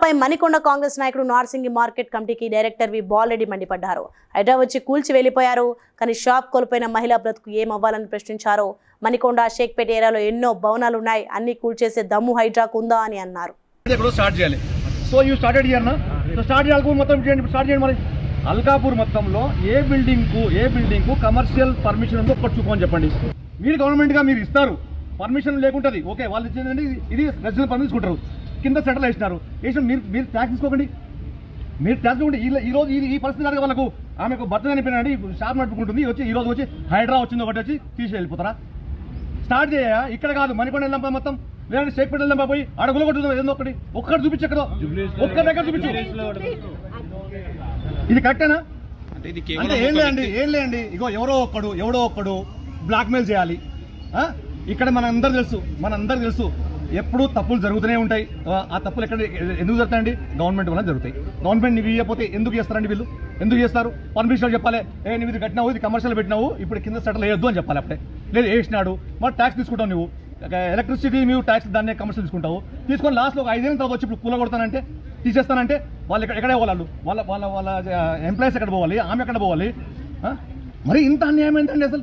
పై మణికొండ కాంగ్రెస్ నాయకుడు నార్సింగి మార్కెట్ కమిటీకి director V Balareddy మండిపడ్డారు హైడ్రా వచ్చి కూల్చి వెళ్ళిపోయారు కానీ షాప్ కోల్పోయిన మహిళా బ్రతుకు ఏమవ్వాలని ప్రశ్నించారు మణికొండ షేక్పేట ఏరియాలో ఎన్నో భవనాలు ఉన్నాయి అన్ని కూల్చేసే దమ్ము హైడ్రాక్ ఉందా అని అన్నారు సో యూ స్టార్ట్ మొత్తం అల్కాపూర్ మొత్తంలో ఏ బిల్డింగ్ కు ఏ కు కమర్షియల్ పర్మిషన్ ఉందో ఒకటి చూపమని చెప్పండి మీరు గవర్నమెంట్ గా మీరు ఇస్తారు పర్మిషన్ లేకుంటది ఓకే వాళ్ళు ఇచ్చేదంటే ఇది రెసిడెన్స్ పర్మిషన్ తీసుకుంటారు కింద సెటిల్ చేసినారు వేసిన మీరు మీరు ట్యాక్స్ తీసుకోకండి మీరు ట్యాక్స్ ఇవ్వండి ఈ రోజు ఈ పరిస్థితి కనుక వాళ్ళకు ఆమెకు భర్త చనిపోయినండి షాప్ నడుపుకుంటుంది వచ్చి ఈ రోజు వచ్చి హైడ్రా వచ్చింది ఒకటి వచ్చి తీసి వెళ్ళిపోతారా స్టార్ట్ చేయ ఇక్కడ కాదు మణికొండ వెళ్ళంపా మొత్తం లేదంటే పెట్టి వెళ్ళంపా పోయి అడుగులు కొట్టుకుందాం ఏదో ఒకటి ఒక్కటి చూపించు ఎక్కడో ఒక్క దగ్గర చూపించు ఇది కరెక్టేనా అంటే ఏం లేండి ఏం లేండి ఇగో ఎవరో ఒక్కడు ఎవడో ఒక్కడు బ్లాక్మెయిల్ చేయాలి ఇక్కడ మన అందరు తెలుసు మన అందరు తెలుసు ఎప్పుడూ తప్పులు జరుగుతూనే ఉంటాయి ఆ తప్పులు ఎక్కడ ఎందుకు జరుగుతాయండి గవర్నమెంట్ వల్ల జరుగుతాయి గవర్నమెంట్ నీకు ఇవ్వకపోతే ఎందుకు చేస్తారండి వీళ్ళు ఎందుకు చేస్తారు పర్మిషన్ చెప్పాలి ఏ నువ్వు ఇది కట్టినావు ఇది కమర్షియల్ పెట్టినావు ఇప్పుడు కింద సెటిల్ వేయొద్దు అని చెప్పాలి అప్పుడే లేదు వేసినాడు మరి ట్యాక్స్ తీసుకుంటావు నువ్వు ఎలక్ట్రిసిటీ మీ ట్యాక్స్ దాన్నే కమర్షియల్ తీసుకుంటావు తీసుకొని లాస్ట్లో ఒక ఐదేళ్ళ తర్వాత వచ్చి ఇప్పుడు కూలగొడతానంటే కొడతానంటే తీసేస్తానంటే వాళ్ళు ఎక్కడ ఎక్కడే వాళ్ళు వాళ్ళ వాళ్ళ వాళ్ళ ఎంప్లాయీస్ ఎక్కడ పోవాలి ఆమె ఎక్కడ పోవాలి మరి ఇంత అన్యాయం ఏంటండి అసలు